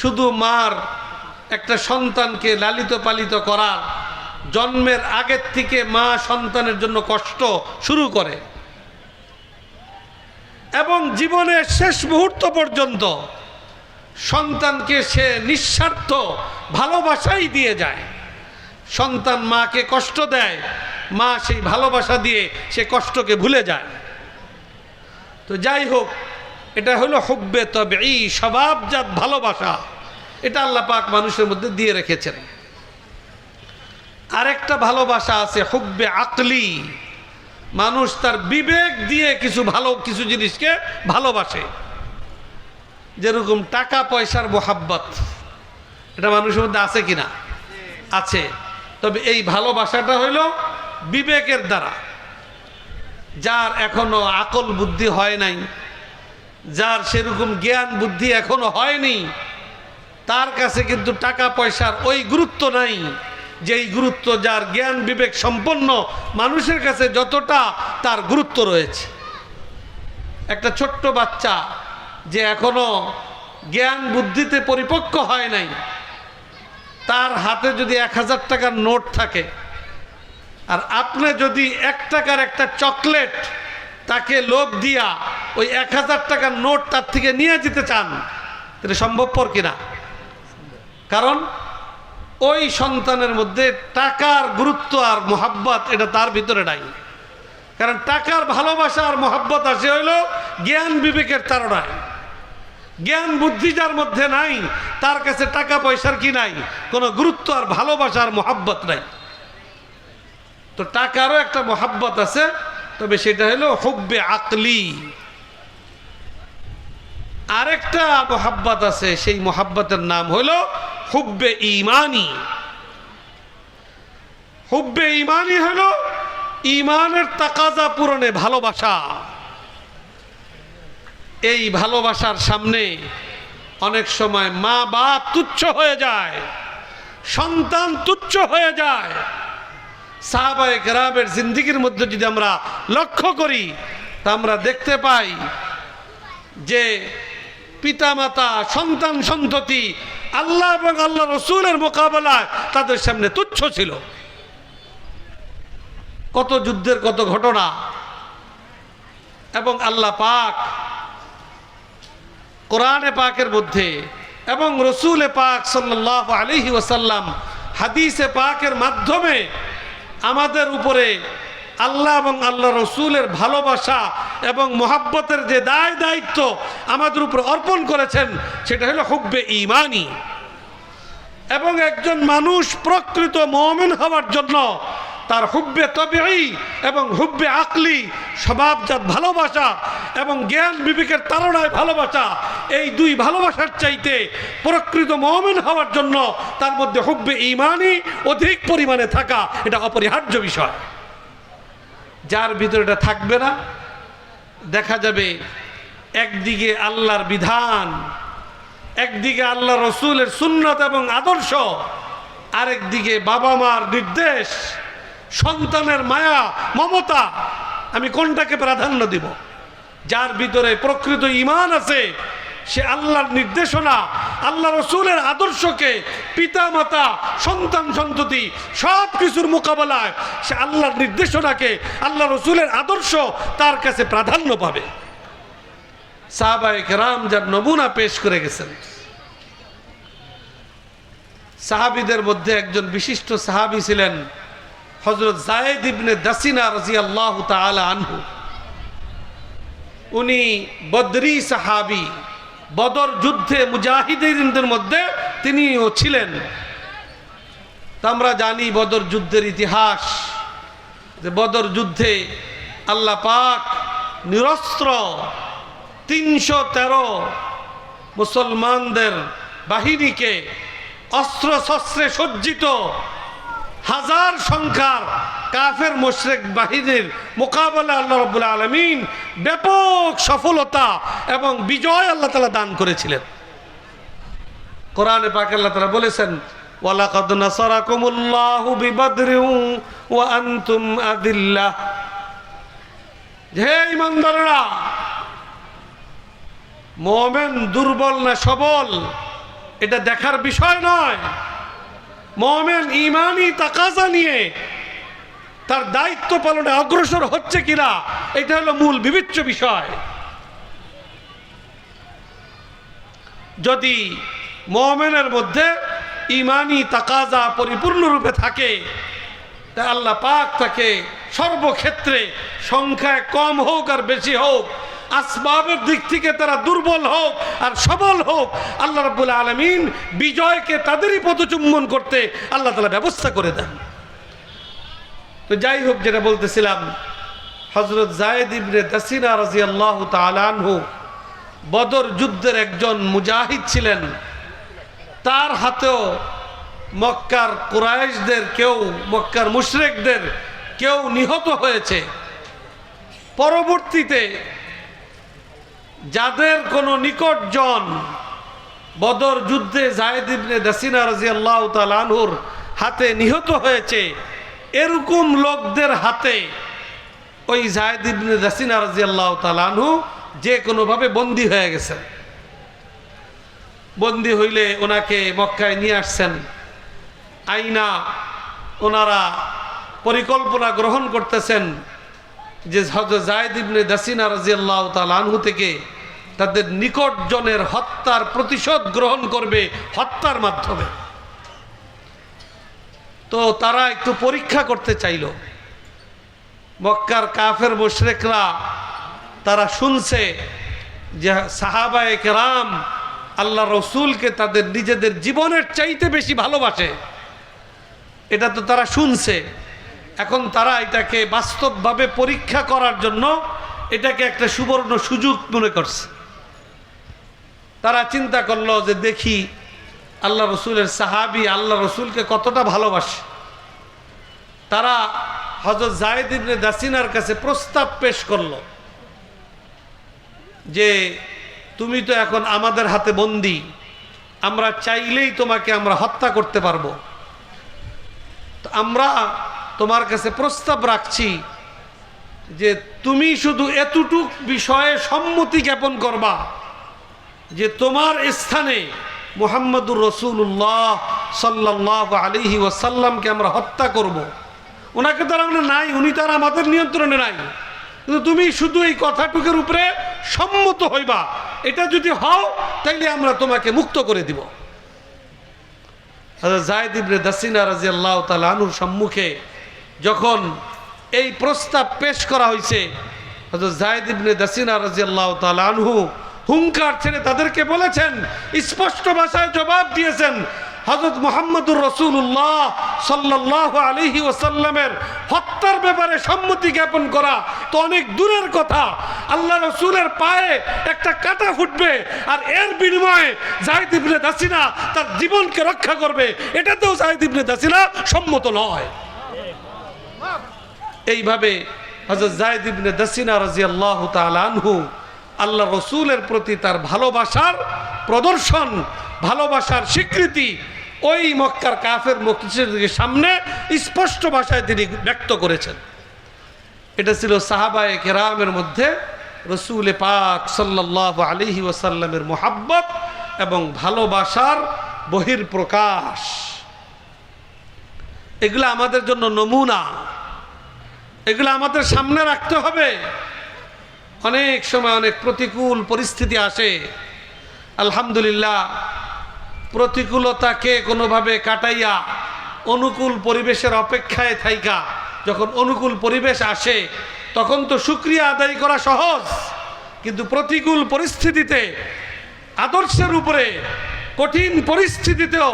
শুধু মার একটা সন্তানকে লালিত পালিত করার জন্মের আগের থেকে মা সন্তানের জন্য কষ্ট শুরু করে। এবং জীবনের শেষ মুহূর্ত পর্যন্ত সন্তানকে সে নিঃস্বার্থ ভালোবাসাই দিয়ে যায়। সন্তান মাকে কষ্ট দেয়, মা সেই ভালোবাসা দিয়ে সে কষ্টকে ভুলে যায়। তো যাই হোক এটা হলো হুব্বে তবে এই স্বভাবজাত ভালোবাসা। এটা আল্লাহ পাক মানুষের মধ্যে দিয়ে রেখেছেন। আরেকটা ভালোবাসা আছে হুব্বে আকলি। মানুষ তার বিবেক দিয়ে কিছু ভালো কিছু জিনিসকে ভালোবাসে। যেরকম টাকা পয়সার মোহাব্বত, এটা মানুষের মধ্যে আছে কিনা? আছে। তবে এই ভালোবাসাটা হইল বিবেকের দ্বারা। যার এখনও আকল বুদ্ধি হয় নাই যার সেরকম জ্ঞান বুদ্ধি এখনও হয়নি, তার কাছে কিন্তু টাকা পয়সার ওই গুরুত্ব নাই, যেই গুরুত্ব যার জ্ঞান বিবেক সম্পন্ন মানুষের কাছে যতটা, তার গুরুত্ব রয়েছে। একটা ছোট্ট বাচ্চা যে এখনও জ্ঞান বুদ্ধিতে পরিপক্ক হয় নাই, তার হাতে যদি এক হাজার টাকার নোট থাকে, আর আপনি যদি এক টাকার একটা চকলেট তাকে লোভ দিয়া ওই এক হাজার টাকার নোট তার থেকে নিয়ে যেতে চান এটা সম্ভবপর কিনা? কারণ ওই সন্তানের মধ্যে টাকার গুরুত্ব আর মোহাব্বত এটা তার ভিতরে নাই। কারণ টাকার ভালোবাসা আর মোহাব্বত আসে হইল জ্ঞান বিবেকের তারণায় জ্ঞান বুদ্ধি যার মধ্যে নাই, তার কাছে টাকা পয়সার কি নাই? কোনো গুরুত্ব আর ভালোবাসার মোহাব্বত নাই। তো টাকারও একটা মোহাব্বত আছে, তবে সেটা হলো হুব্বে আকলি। আরেকটা মোহাব্বত আছে, সেই মোহাব্বতের নাম হলো হুব্বে ইমানি হুব্বে ইমানি হলো ইমানের তাকাজা পূরণে ভালোবাসা। এই ভালোবাসার সামনে অনেক সময় মা বাপ তুচ্ছ হয়ে যায়, সন্তান তুচ্ছ হয়ে যায়। সাহাবায়ে গ্রামের জিন্দিগির মধ্যে যদি আমরা লক্ষ্য করি, তা আমরা দেখতে পাই যে পিতামাতা, সন্তান, সন্ততি, আল্লাহ এবং আল্লাহ রসুলের মোকাবেলায় তাদের সামনে তুচ্ছ ছিল। কত যুদ্ধের কত ঘটনা এবং আল্লাহ পাক কোরআনে পাকের মধ্যে এবং রসুলে পাক সাল্লাহ আলহি ওসাল্লাম হাদিসে পাকের মাধ্যমে আমাদের উপরে আল্লাহ এবং আল্লাহ রসুলের ভালোবাসা এবং মোহাব্বতের যে দায় দায়িত্ব আমাদের উপর অর্পণ করেছেন, সেটা হলো হুব্বে ইমানি এবং একজন মানুষ প্রকৃত মমিন হওয়ার জন্য তার হুব্বে তবেই এবং হুব্বে আকলি, স্বভাবজাত ভালোবাসা এবং জ্ঞান বিবেকের তারণায় ভালোবাসা, এই দুই ভালোবাসার চাইতে প্রকৃত মমিন হওয়ার জন্য তার মধ্যে হুব্বে ইমানই অধিক পরিমাণে থাকা, এটা অপরিহার্য বিষয়। যার ভিতরে এটা থাকবে না দেখা যাবে একদিকে আল্লাহর বিধান, একদিকে আল্লাহ রসুলের সুন্নত এবং আদর্শ, আরেকদিকে বাবা মার নির্দেশ, সন্তানের মায়া, মমতা, আমি কোনটাকে প্রাধান্য দিব? যার ভিতরে প্রকৃত ইমান আছে সে আল্লাহর নির্দেশনা আল্লাহ রসুলের আদর্শকে পিতা, মাতা, সন্তান, সন্ততি সব কিছুর মোকাবেলায় সে আল্লাহর নির্দেশনাকে আল্লাহ রসুলের আদর্শ তার কাছে প্রাধান্য পাবে। সাহাবাই রাম যার নমুনা পেশ করে গেছেন। সাহাবিদের মধ্যে একজন বিশিষ্ট সাহাবি ছিলেন হজরত জায়েদ ইবনে দাসিনা রাজি আল্লাহ আনহু। উনি বদরি সাহাবি। বদর যুদ্ধে মুজাহিদিনদের মধ্যে তিনিও ছিলেন। আমরা জানি বদর যুদ্ধের ইতিহাস, যে বদর যুদ্ধে আল্লাহ পাক নিরস্ত্র তিনশো তেরো মুসলমানদের বাহিনীকে অস্ত্র শস্ত্রে সজ্জিত হাজার সংখ্যার কাফের, মোশরেক, বাহিনীর মোকাবেলা আল্লাহ রব্বুল আলমিন ব্যাপক সফলতা এবং বিজয় আল্লাহ তালা দান করেছিলেন। কোরআনে পাক আল্লাহ তালা বলেছেন আদিল্লাহ মোমেন দুর্বল না সবল, এটা দেখার বিষয় নয়। মোহামেন ইমানি তাকাজা নিয়ে তার দায়িত্ব পালনে অগ্রসর হচ্ছে কিনা, এটা হলো মূল বিবেচ্য বিষয়। যদি মোহামেনের মধ্যে ইমানি তাকাজা পরিপূর্ণরূপে থাকে, তা আল্লাহ পাক তাকে সর্বক্ষেত্রে সংখ্যায় কম হোক আর বেশি হোক, আসবাবের দিক থেকে তারা দুর্বল হোক আর সবল হোক, আল্লাহ রাব্বুল আলমিন বিজয়কে তাদেরই পদচুম্বন করতে আল্লাহ তালা ব্যবস্থা করে দেন। তো যাই হোক যেটা বলতেছিলাম হজরত জায়েদ ইবনে দাসিনা রাজি আল্লাহ তালানহু বদর যুদ্ধের একজন মুজাহিদ ছিলেন। তার হাতেও মক্কার কুরাইশদের কেউ, মক্কার মুশরেকদের কেউ নিহত হয়েছে। পরবর্তীতে যাদের কোনো নিকটজন বদর যুদ্ধে জায়েদ ইবনে দাসিনা রাজি আল্লাহ তালানহুর হাতে নিহত হয়েছে এরকম লোকদের হাতে ওই জায়েদ ইবনে দাসিনা রাজি আল্লাহ যে কোনোভাবে বন্দী হয়ে গেছেন। বন্দী হইলে ওনাকে মক্কায় নিয়ে আসছেন। আইনা ওনারা পরিকল্পনা গ্রহণ করতেছেন যে হজরত জায়দ ইবনে দাসিনা রাজিয়াল্লাহ তালানহু থেকে তাদের নিকটজনের হত্যার প্রতিশোধ গ্রহণ করবে হত্যার মাধ্যমে। তো তারা একটু পরীক্ষা করতে চাইল। মক্কার কাফের মুশরেকরা তারা শুনছে যে সাহাবায়ে কেরাম আল্লাহ রসুলকে তাদের নিজেদের জীবনের চাইতে বেশি ভালোবাসে। এটা তো তারা শুনছে। এখন তারা এটাকে বাস্তবভাবে পরীক্ষা করার জন্য এটাকে একটা সুবর্ণ সুযোগ মনে করছে। তারা চিন্তা করল যে দেখি আল্লাহ রসুলের সাহাবি আল্লাহ রসুলকে কতটা ভালোবাসে। তারা হজরত জায়দ ইবনে দাসিনার কাছে প্রস্তাব পেশ করল যে, তুমি তো এখন আমাদের হাতে বন্দি, আমরা চাইলেই তোমাকে আমরা হত্যা করতে পারব। আমরা তোমার কাছে প্রস্তাব রাখছি যে, তুমি শুধু এতটুক বিষয়ে সম্মতি জ্ঞাপন করবা যে তোমার স্থানে মোহাম্মদুর রসুল্লাহ সাল্লাহ আলিহি ওয়াসাল্লামকে আমরা হত্যা করব। ওনাকে তো আমরা নাই, উনি তো আমাদের নিয়ন্ত্রণে নাই। কিন্তু তুমি শুধু এই কথাটুকের উপরে সম্মত হইবা। এটা যদি হও, তাইলে আমরা তোমাকে মুক্ত করে দিব। জায়দ ইবনে দাসিনা রাজি আল্লাহ তালুর সম্মুখে যখন এই প্রস্তাব পেশ করা হয়েছে হজরত জায়দ ইবনে দাসিনা রাজি আল্লাহ তালহু হুঙ্কার ছেড়ে তাদেরকে বলেছেন, স্পষ্ট ভাষায় জবাব দিয়েছেন হজরত মোহাম্মদুর রসুল্লাহ সাল্লাহ আলহি ওসাল্লামের হত্যার ব্যাপারে সম্মতি জ্ঞাপন করা তো অনেক দূরের কথা। আল্লাহ রসুলের পায়ে একটা কাটা ফুটবে আর এর বিনিময়ে জাহিদ ইবনে দাসিনা তার জীবনকে রক্ষা করবে। এটাতেও জাহিদ ইবনে দাসিনা সম্মত নয়। এইভাবে হজরত জাহিদ ইবনে দাসিনা রাজি আল্লাহ আনহু আল্লাহ রসুলের প্রতি তার ভালোবাসার প্রদর্শন, ভালোবাসার স্বীকৃতি ওই মক্কার কাফের মুক্তির সামনে স্পষ্ট ভাষায় তিনি ব্যক্ত করেছেন। এটা ছিল সাহাবায়ে কেরামের মধ্যে রসুল পাক সাল্লাহ আলিহি ওসাল্লামের মোহাব্বত এবং ভালোবাসার বহির প্রকাশ এগুলো আমাদের জন্য নমুনা। এগুলো আমাদের সামনে রাখতে হবে। অনেক সময় অনেক প্রতিকূল পরিস্থিতি আসে। আলহামদুলিল্লাহ, প্রতিকূলতাকে কোনোভাবে কাটাইয়া অনুকূল পরিবেশের অপেক্ষায় থাইকা, যখন অনুকূল পরিবেশ আসে, তখন তো সুক্রিয়া আদায় করা সহজ। কিন্তু প্রতিকূল পরিস্থিতিতে, আদর্শের উপরে, কঠিন পরিস্থিতিতেও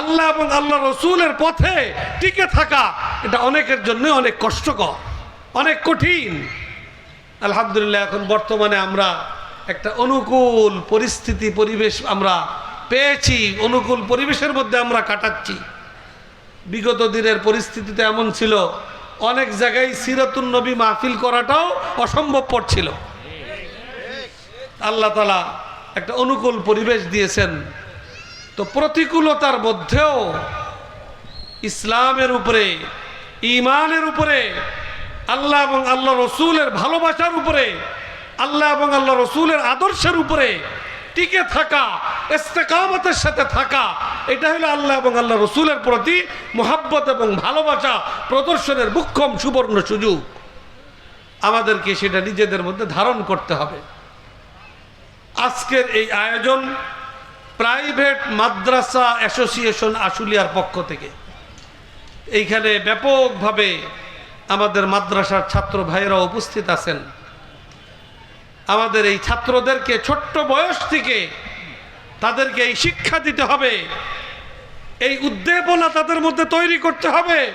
আল্লাহ এবং আল্লাহ রসুলের পথে টিকে থাকা, এটা অনেকের জন্য অনেক কষ্টকর, অনেক কঠিন। আলহামদুলিল্লাহ, এখন বর্তমানে আমরা একটা অনুকূল পরিস্থিতি, পরিবেশ আমরা পেয়েছি। অনুকূল পরিবেশের মধ্যে আমরা কাটাচ্ছি। বিগত দিনের পরিস্থিতিতে এমন ছিল, অনেক জায়গায় সিরাতুন নবী মাহফিল করাটাও অসম্ভবপর ছিল। আল্লাহ তালা একটা অনুকূল পরিবেশ দিয়েছেন। তো প্রতিকূলতার মধ্যেও ইসলামের উপরে ইমানের উপরে আল্লাহ এবং আল্লাহ রসুলের ভালোবাসার উপরে, আল্লাহ এবং আল্লাহ রসুলের আদর্শের উপরে টিকে থাকা, ইস্তেকামতের সাথে থাকা, এটা হলো আল্লাহ এবং আল্লাহ রসুলের প্রতি মোহাব্বত এবং ভালোবাসা প্রদর্শনের মুখ্যম সুবর্ণ সুযোগ। আমাদেরকে সেটা নিজেদের মধ্যে ধারণ করতে হবে। আজকের এই আয়োজন প্রাইভেট মাদ্রাসা অ্যাসোসিয়েশন আশুলিয়ার পক্ষ থেকে। এইখানে ব্যাপকভাবে আমাদের মাদ্রাসার ছাত্র ভাইয়েরা উপস্থিত আছেন। আমাদের এই ছাত্রদেরকে ছোট্ট বয়স থেকে তাদেরকে এই শিক্ষা দিতে হবে। এই উদ্দীপনা তাদের মধ্যে তৈরি করতে হবে।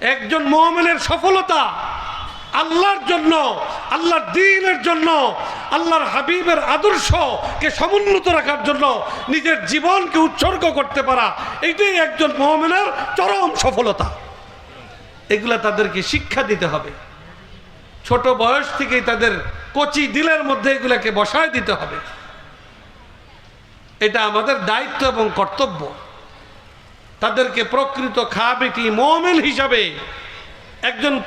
একজন মোহামেনের সফলতা আল্লাহর জন্য, আল্লাহর দিনের জন্য, আল্লাহর হাবিবের আদর্শকে সমুন্নত রাখার জন্য নিজের জীবনকে উৎসর্গ করতে পারা এইটাই একজন মোহামেনের চরম সফলতা। এগুলা তাদেরকে শিক্ষা দিতে হবে। ছোট বয়স থেকেই তাদের কচি দিলের মধ্যে এগুলাকে বসায় দিতে হবে। এটা আমাদের দায়িত্ব এবং কর্তব্য। তাদেরকে প্রকৃত খাবিটি মোমেল হিসাবে একজন